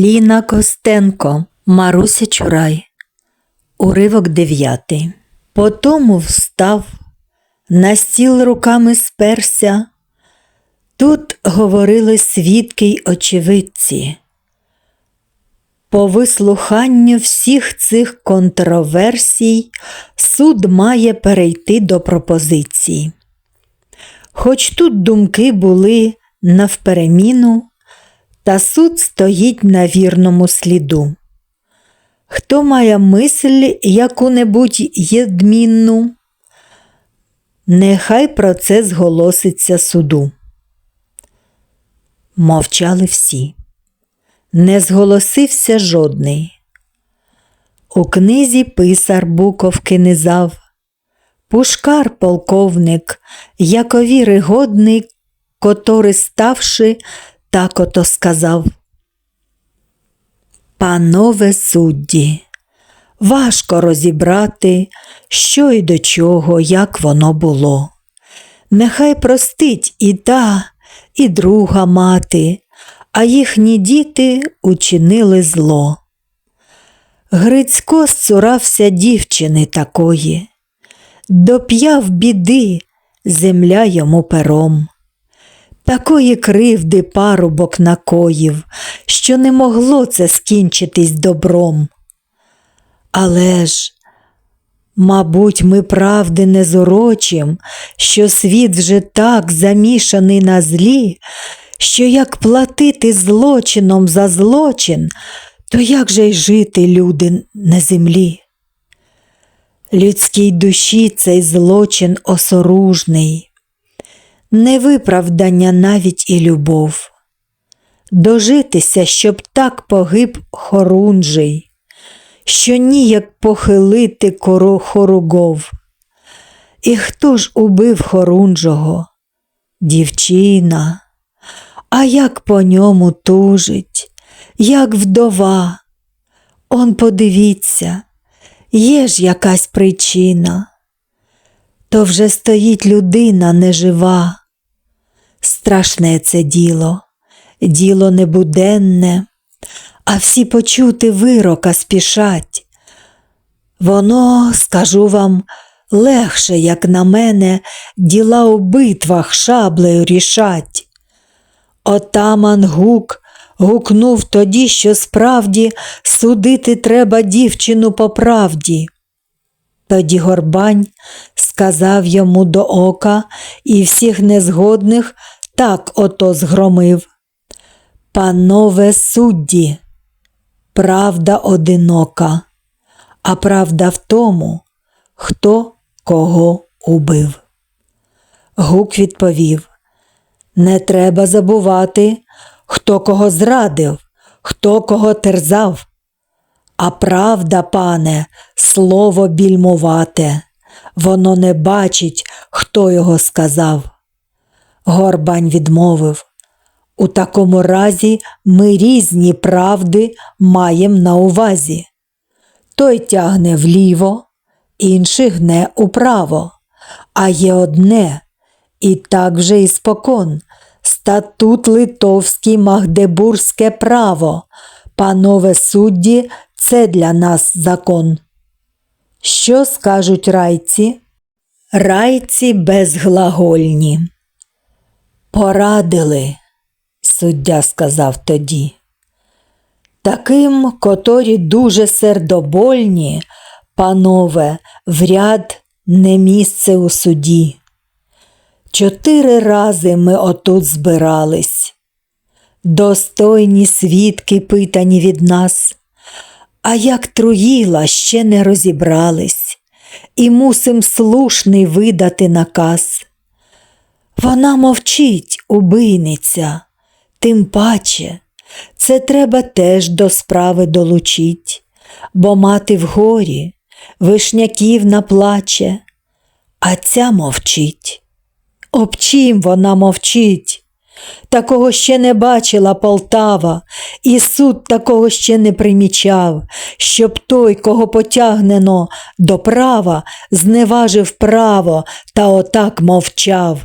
Ліна Костенко, Маруся Чурай. Уривок дев'ятий. Потому встав, на стіл руками сперся. Тут говорили свідки й очевидці. По вислуханню всіх цих контроверсій суд має перейти до пропозиції. Хоч тут думки були навпереміну, та суд стоїть на вірному сліду. Хто має мисль яку-небудь єдмінну, нехай про це зголоситься суду. Мовчали всі, не зголосився жодний. У книзі писар буковки низав, Пушкар полковник, якові годний, котори ставши, так ото сказав. Панове судді, важко розібрати, що й до чого, як воно було. Нехай простить і та, і друга мати, а їхні діти учинили зло. Грицько зцурався дівчини такої, доп'яв біди, земля йому пером. Такої кривди парубок накоїв, що не могло це скінчитись добром. Але ж, мабуть, ми правди не зорочим, що світ вже так замішаний на злі, що як платити злочином за злочин, то як же й жити люди на землі? Людській душі цей злочин осоружний не виправдання навіть і любов. Дожитися, щоб так погиб хорунжий, що ніяк похилити кору хоругов. І хто ж убив хорунжого? Дівчина, а як по ньому тужить, як вдова. Он подивіться, є ж якась причина. То вже стоїть людина нежива, Страшне це діло, діло небуденне, а всі почути вирока спішать. Воно, скажу вам, легше, як на мене, діла у битвах шаблею рішать. Отаман гук гукнув тоді, що справді судити треба дівчину по правді. Тоді горбань сказав йому до ока і всіх незгодних так ото згромив. Панове судді, правда одинока, а правда в тому, хто кого убив. Гук відповів: Не треба забувати, хто кого зрадив, хто кого терзав. А правда, пане, слово більмувате, воно не бачить, хто його сказав. Горбань відмовив. У такому разі ми різні правди маємо на увазі. Той тягне вліво, інший гне управо, а є одне, і так вже і спокон. Статут Литовський Магдебурзьке право, панове судді, це для нас закон. Що скажуть райці? Райці безглагольні. Порадили, суддя сказав тоді. Таким, котрі дуже сердобольні, панове, в ряд не місце у суді. Чотири рази ми отут збирались. Достойні свідки питані від нас, а як труїла, ще не розібрались, і мусим слушний видати наказ. Вона мовчить, убийниця, тим паче, це треба теж до справи долучить, бо мати в горі, вишняків наплаче, а ця мовчить. Об чим вона мовчить? Такого ще не бачила Полтава, і суд такого ще не примічав, щоб той, кого потягнено до права, зневажив право та отак мовчав.